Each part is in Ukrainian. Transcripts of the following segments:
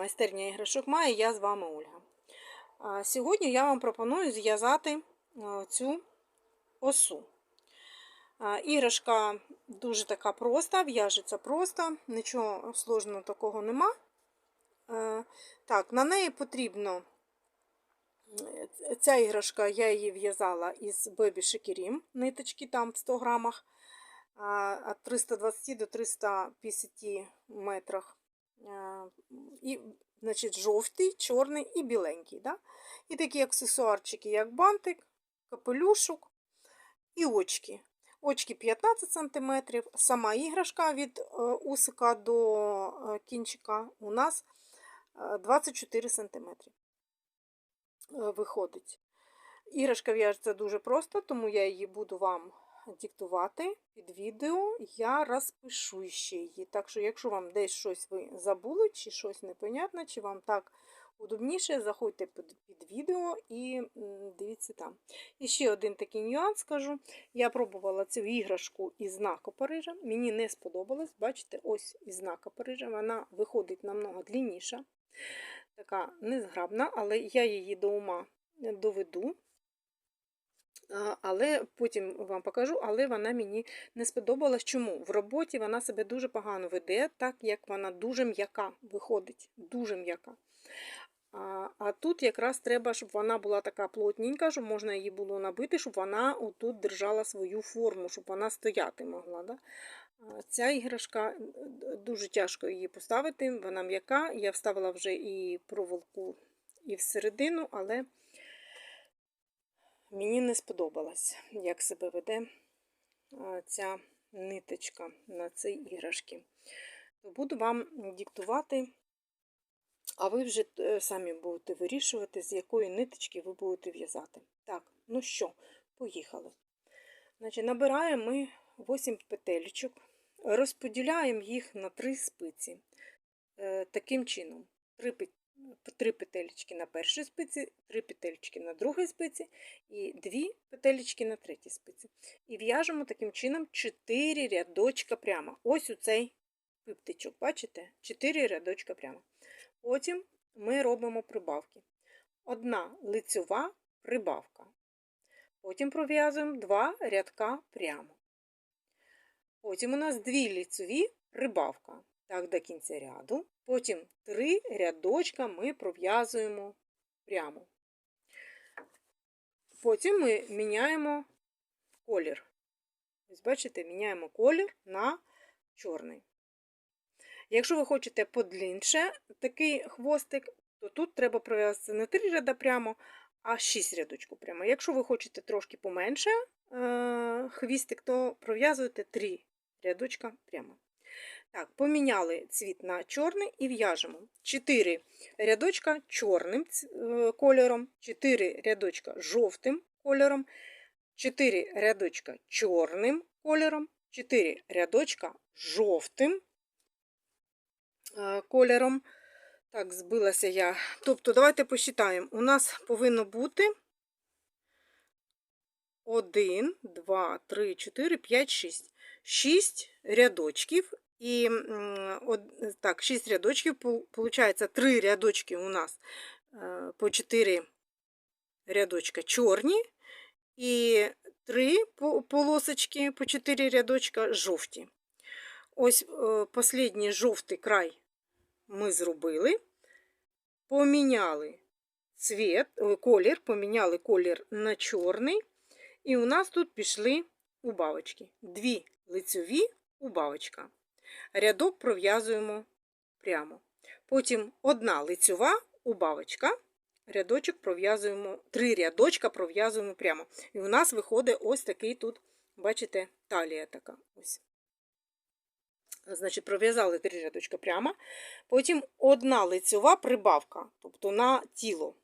Майстерня іграшок Має, я з вами Ольга. Сьогодні я вам пропоную зв'язати цю осу. Іграшка дуже така проста, в'яжеться просто, нічого сложного такого нема. Так, на неї потрібно. Ця іграшка, я її в'язала із Baby Shikerim, ниточки там в 100 грамах, від 320 до 350 метрах. Е, І, значить, жовтий, чорний і біленький. Да? І такі аксесуарчики, як бантик, капелюшок і очки. Очки 15 см. Сама іграшка від е, усика до е, кінчика у нас е, 24 см виходить. Іграшка в'яжеться дуже просто, тому я її буду вам диктувати під відео, я розпишу ще її. Так що, якщо вам десь щось ви забули, чи щось непонятно, чи вам так удобніше, заходьте під, під відео і дивіться там. І ще один такий нюанс скажу. Я пробувала цю іграшку із знака Парижа. Мені не сподобалось. Бачите, ось із знака Парижа. Вона виходить намного длинніша, така незграбна, але я її до ума доведу. Але потім вам покажу, але вона мені не сподобалась. Чому? В роботі вона себе дуже погано веде, так як вона дуже м'яка виходить. Дуже м'яка. А, а тут якраз треба, щоб вона була така плотненька, щоб можна її було набити, щоб вона отут держала свою форму, щоб вона стояти могла. Да? Ця іграшка дуже тяжко її поставити, вона м'яка. Я вставила вже і проволоку, і всередину, але. Мені не сподобалось, як себе веде ця ниточка на цій іграшці. То буду вам диктувати, а ви вже е, самі будете вирішувати, з якої ниточки ви будете в'язати. Так, ну що, поїхали. Значить, Набираємо ми 8 петелечок, розподіляємо їх на 3 спиці. Е, Таким чином, 3 три петелечки на першій спиці, три петелечки на другій спиці і дві петелечки на третій спиці. І в'яжемо таким чином 4 рядочка прямо. Ось у цей пиптичок, бачите? 4 рядочка прямо. Потім ми робимо прибавки. Одна лицьова прибавка. Потім пров'язуємо два рядка прямо. Потім у нас дві лицьові прибавка. Так, до кінця ряду. Потім три рядочка ми пров'язуємо прямо. Потім ми міняємо колір. Ось, бачите, міняємо колір на чорний. Якщо ви хочете подлінше такий хвостик, то тут треба пров'язати не 3 ряда прямо, а 6 рядочків прямо. Якщо ви хочете трошки поменше хвістик, то пров'язуєте 3 рядочка прямо. Так, поміняли цвіт на чорний і в'яжемо 4 рядочка чорним е, кольором, 4 рядочка жовтим кольором, 4 рядочка чорним кольором, 4 рядочка жовтим е, кольором. Так, збилася я. Тобто, давайте посчитаємо. У нас повинно бути 1, 2, 3, 4, 5, 6. 6 рядочків і от, так, 6 рядочків, получається 3 рядочки у нас э, по 4 рядочка чорні, і 3 полосочки по 4 рядочка жовті. Ось останній жовтий край ми зробили, поміняли цвіт, колір, поміняли колір на чорний, і у нас тут пішли убавочки. Дві лицьові убавочка рядок пров'язуємо прямо. Потім одна лицьова убавочка, рядочок пров'язуємо, три рядочка пров'язуємо прямо. І у нас виходить ось такий тут, бачите, талія така. ось. Значить, пров'язали три рядочка прямо. Потім одна лицьова прибавка, тобто на тіло.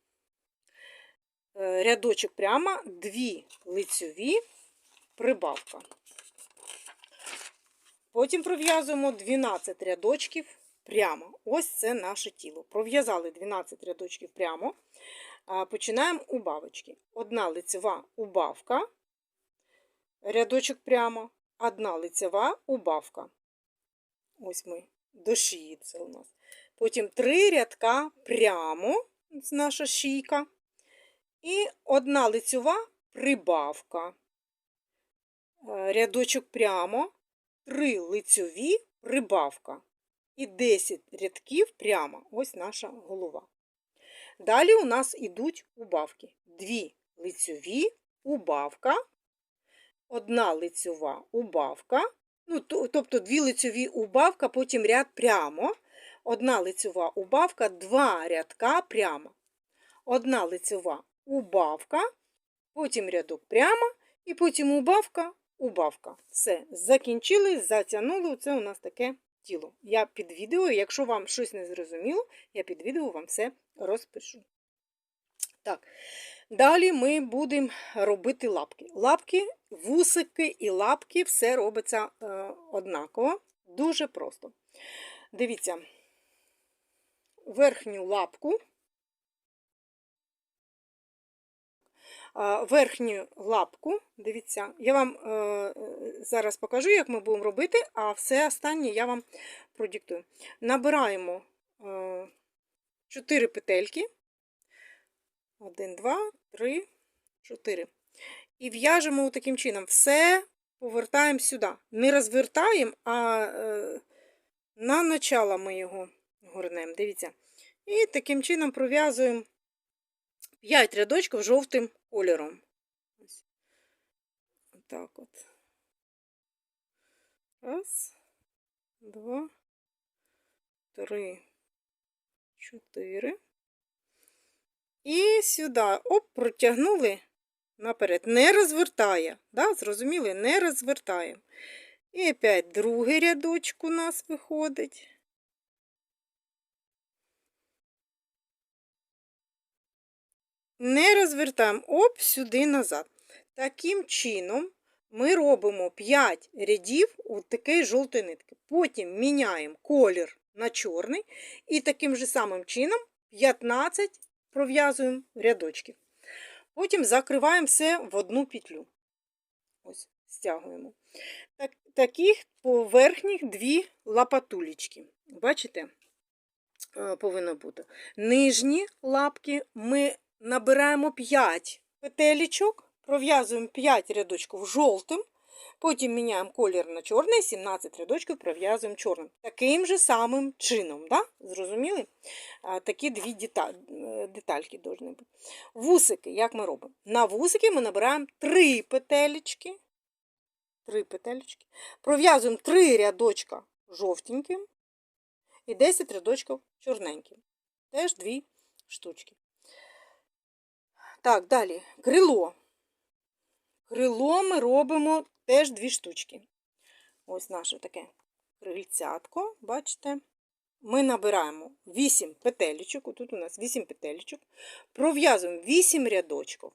Е, рядочок прямо, дві лицьові прибавка. Потім пров'язуємо 12 рядочків прямо. Ось це наше тіло. Пров'язали 12 рядочків прямо. Починаємо убавочки. Одна лицева убавка, рядочок прямо, одна лицева убавка. Ось ми до шиї це у нас. потім три рядка прямо, це наша шийка, і одна лицьова прибавка. Е, Рядочок прямо, три лицьові прибавка. І 10 рядків прямо. Ось наша голова. Далі у нас ідуть убавки. Дві лицьові убавка, одна лицьова убавка, ну, тобто дві лицьові убавка, потім ряд прямо, одна лицьова убавка, два рядка прямо, одна лицьова убавка, потім рядок прямо, і потім убавка, убавка. Все, закінчили, затягнули. Це у нас таке тіло. Я під відео, якщо вам щось не зрозуміло, я під відео вам все розпишу. Так, далі ми будемо робити лапки. Лапки, вусики і лапки все робиться е, однаково. Дуже просто. Дивіться, верхню лапку. Верхню лапку, дивіться, я вам е, е, зараз покажу, як ми будемо робити, а все останнє я вам продиктую. Набираємо е, 4 петельки. 1, 2, 3, 4. І в'яжемо таким чином. Все повертаємо сюди. Не розвертаємо, а е, на начало ми його горнемо. Дивіться. І таким чином пров'язуємо 5 рядочків жовтим кольором. Ось. Так от. Раз, два, три, чотири. І сюди, оп, протягнули наперед. Не розвертає. Да? Зрозуміли? Не розвертаємо. І опять другий рядочок у нас виходить. Не розвертаємо оп, сюди назад. Таким чином ми робимо 5 рядів у такої жовтої нитки. Потім міняємо колір на чорний. І таким же самим чином 15 пров'язуємо рядочків. Потім закриваємо все в одну петлю. Ось, стягуємо. Так, таких по верхніх дві лапатулечки. Бачите, Е, повинно бути. Нижні лапки ми набираємо 5 петелечок, пров'язуємо 5 рядочків жовтим, потім міняємо колір на чорний, 17 рядочків пров'язуємо чорним. Таким же самим чином. Да? Зрозуміли? А, Такі дві дета- е, детальки повинні бути. Вусики, як ми робимо? На вусики ми набираємо 3 петелечки. 3 петелечки. Пров'язуємо 3 рядочка жовтеньким і 10 рядочків чорненьким. Теж дві штучки. Так, далі крило. Крило ми робимо теж дві штучки. Ось наше таке крильцятко, бачите? Ми набираємо 8 петелечок, тут у нас 8 петелечок, пров'язуємо 8 рядочків.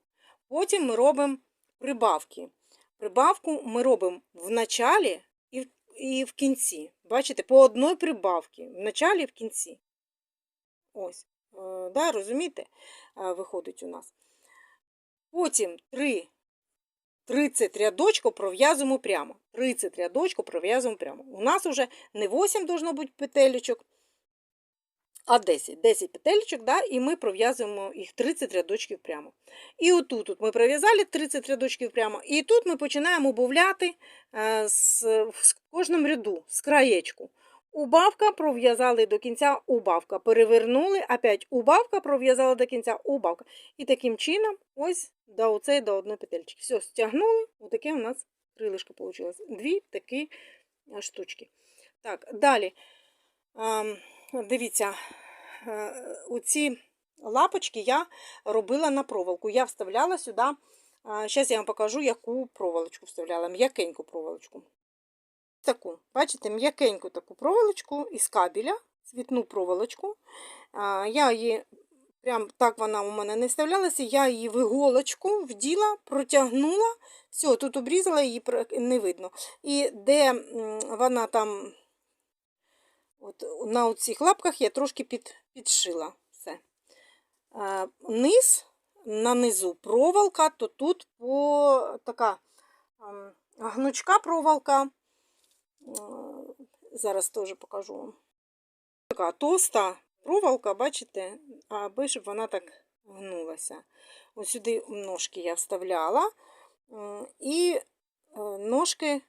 Потім ми робимо прибавки. Прибавку ми робимо в началі і в, і в кінці. Бачите, по одній прибавці, в началі і в кінці. Ось, е, да, розумієте, е, виходить у нас. Потім 3, 30 рядочків пров'язуємо прямо. 30 рядочків пров'язуємо прямо. У нас вже не 8 должно бути петелечок, а 10. 10 петелечок, да, і ми пров'язуємо їх 30 рядочків прямо. І отут от ми пров'язали 30 рядочків прямо, і тут ми починаємо убавляти е, з, в кожному ряду, з краєчку. Убавка пров'язали до кінця убавка. Перевернули, опять убавка, пров'язали до кінця убавка. І таким чином, ось до оцей до одної петельки. Все, стягнули, отаке у нас крилишко вийшло. Дві такі е, штучки. Так, далі. Дивіться, оці лапочки я робила на проволоку. Я вставляла сюди, зараз я вам покажу, яку проволочку вставляла, м'якеньку проволочку. Таку, бачите, м'якеньку таку проволочку із кабеля, цвітну проволочку. Я її, прям так вона у мене не вставлялася, я її в іголочку вділа, протягнула, все, тут обрізала, її не видно. І де вона там. От На цих лапках я трошки під, підшила все. Низ, на низу проволока, то тут по така гнучка проволока. Зараз теж покажу вам. Така тоста проволока, бачите, аби щоб вона так гнулася. Ось сюди ножки я вставляла і ножки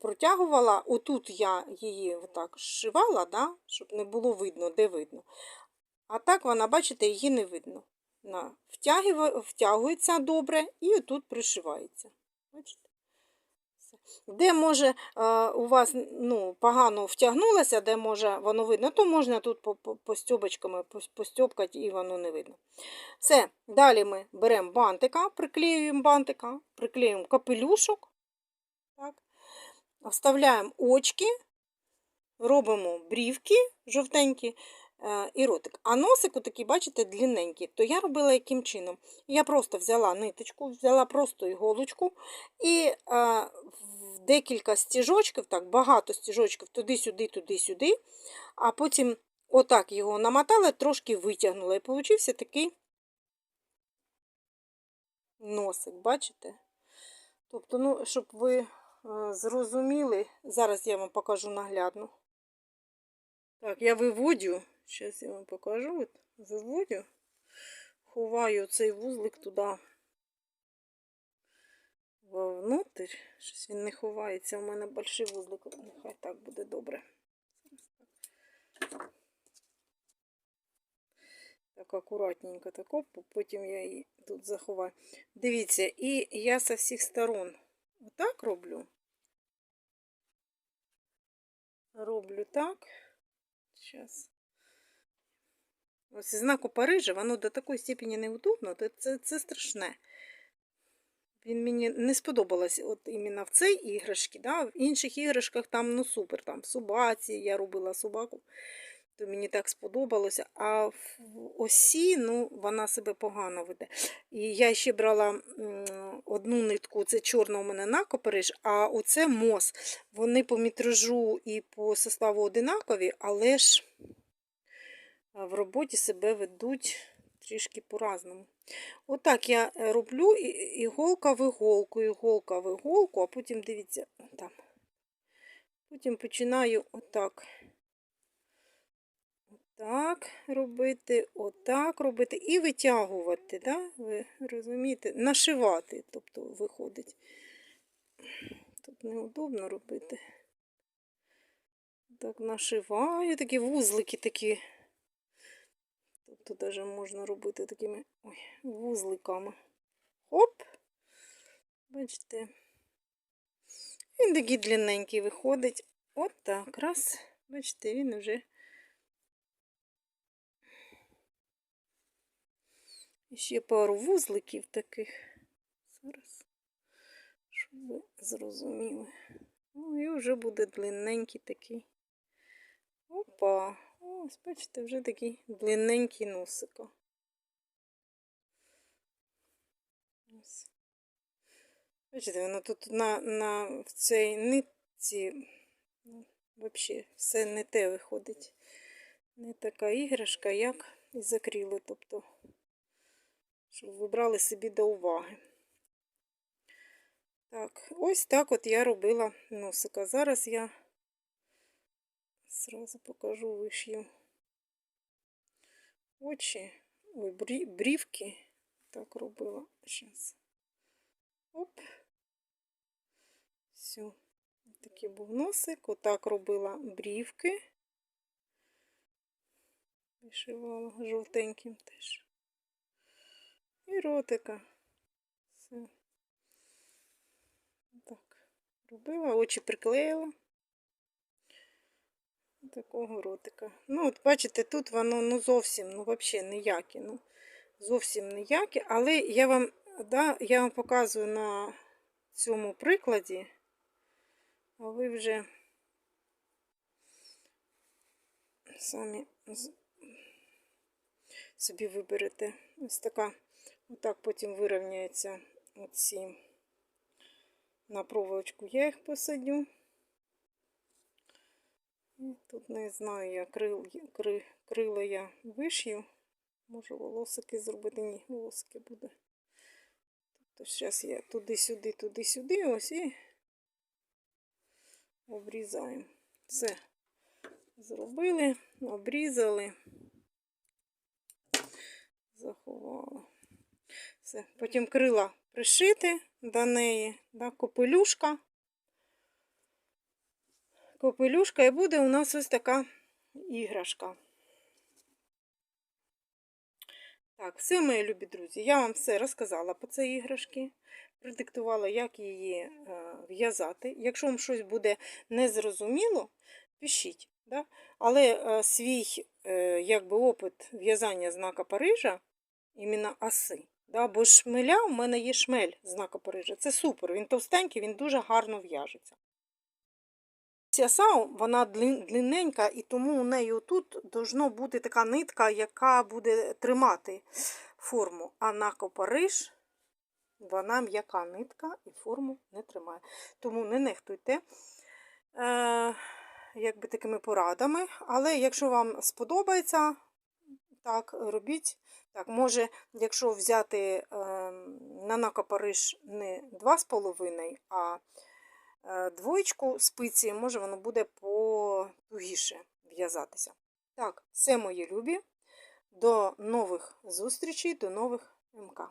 протягувала. Отут я її отак зшивала, да, щоб не було видно, де видно. А так вона, бачите, її не видно. Вона втягує- втягується добре і отут пришивається. Бачите? Де може е, у вас ну, погано втягнулося, де може воно видно, то можна тут по, по, по постьобкати і воно не видно. Все, далі ми беремо бантика, приклеюємо бантика, приклеюємо капелюшок, так. вставляємо очки, робимо брівки жовтенькі е, і ротик. А носик такий, бачите, длинненький. То я робила яким чином? Я просто взяла ниточку, взяла просто іголочку і е, декілька стіжочків, так, багато стіжочків туди-сюди, туди-сюди, а потім отак його намотала, трошки витягнула. І получився такий носик, бачите? Тобто, ну, щоб ви е, зрозуміли, зараз я вам покажу наглядно. Так, я виводю, зараз я вам покажу, виводю, ховаю цей вузлик туди вовнутрь. Щось він не ховається, у мене больший вузлик, нехай так буде добре. Так акуратненько так оп, потім я її тут заховаю. Дивіться, і я з всіх сторон отак роблю. Роблю так. Зараз. Ось знаку Парижа, воно до такої степені неудобно, це, це страшне. Він мені не сподобалось от іменно в цій іграшці. Да? В інших іграшках там ну супер. Там собаці, я робила собаку, то мені так сподобалося. А в осі ну, вона себе погано веде. І я ще брала одну нитку, це чорна у мене Париж, а оце мос. Вони по метражу і по составу одинакові, але ж в роботі себе ведуть трішки по-разному. Отак я е, роблю іголка в іголку, іголка в іголку, а потім дивіться, там. Потім починаю отак. Отак робити, отак робити і витягувати, да? ви розумієте? Нашивати, тобто виходить. Тут неудобно робити. Так нашиваю, такі вузлики такі. Тобто навіть можна робити такими ой, вузликами. Хоп! Бачите? Він такий длинненький виходить. От так, раз. Бачите, він вже. Ще пару вузликів таких. Зараз, щоб ви зрозуміли. Ну і вже буде длинненький такий. Опа! Ось, бачите, вже такий длинненький носика. Ось. Бачите, воно тут на, на в цій нитці ну, взагалі все не те виходить. Не така іграшка, як із акрилу. Тобто, щоб ви брали собі до уваги. Так, ось так от я робила носика. Зараз я Сразу покажу вишью очі, ой, брі, брівки. Так робила. Зараз. Оп. Все. Такий був носик. Отак робила брівки. Вишивала жовтеньким теж. І ротика. Все. Так. Робила, очі приклеїла такого ротика. Ну, от бачите, тут воно ну, зовсім, ну, взагалі ніяке. Ну, зовсім ніяке. Але я вам, да, я вам показую на цьому прикладі, а ви вже самі собі виберете. Ось така, отак потім вирівняється оці на проволочку. Я їх посадю. Ну, Тут не знаю, я крил, кри, крила я вишью. Можу волосики зробити. Ні, волосики буде. Тобто зараз я туди-сюди, туди-сюди, ось і обрізаємо. Все. зробили, обрізали, заховали. Все. Потім крила пришити до неї, да, копелюшка. Копелюшка і буде у нас ось така іграшка. Так, все, мої любі друзі, я вам все розказала по цій іграшці, продиктувала, як її е, в'язати. Якщо вам щось буде незрозуміло, пишіть. Да? Але е, свій е, якби, опит в'язання знака Парижа, іменно оси. Да? Бо шмеля у мене є шмель знака Парижа. Це супер, він товстенький, він дуже гарно в'яжеться. Ця сау, вона длинненька, і тому у неї тут должна бути така нитка, яка буде тримати форму. А на Париж вона м'яка нитка і форму не тримає. Тому не нехтуйте е, якби такими порадами. Але якщо вам сподобається, так, робіть. Так, може, якщо взяти е, на Нака Париж не 2,5, а двоєчку спиці, може воно буде потугіше в'язатися. Так, все мої любі. До нових зустрічей, до нових МК.